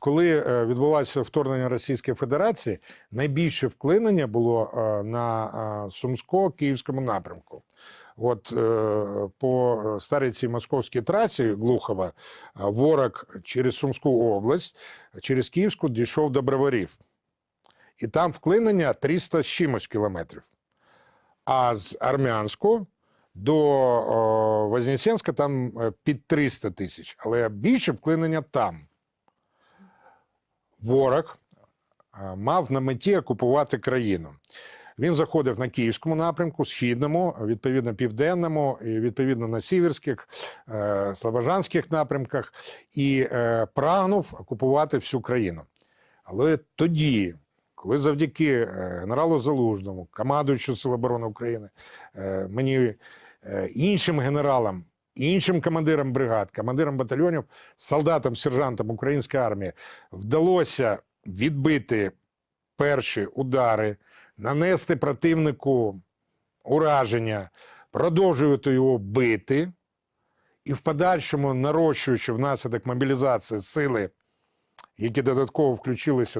Коли е, відбулося вторгнення Російської Федерації, найбільше вклинення було е, на е, Сумсько-Київському напрямку. От по старій цій московській трасі Глухова ворог через Сумську область, через Київську дійшов до Броварів. І там вклинення 300 з чимось кілометрів. А з Армянську до Вознесенська там під 300 тисяч, але більше вклинення там. Ворог е, мав на меті окупувати країну. Він заходив на київському напрямку, східному, відповідно південному, і відповідно на сіверських, е, слобожанських напрямках, і е, прагнув окупувати всю країну. Але тоді, коли завдяки генералу Залужному, командуючу Сил оборони України, мені іншим генералам, іншим командирам бригад, командирам батальйонів, солдатам, сержантам української армії вдалося відбити перші удари, нанести противнику ураження, продовжувати його бити, і в подальшому, нарощуючи внаслідок мобілізації сили, які додатково включилися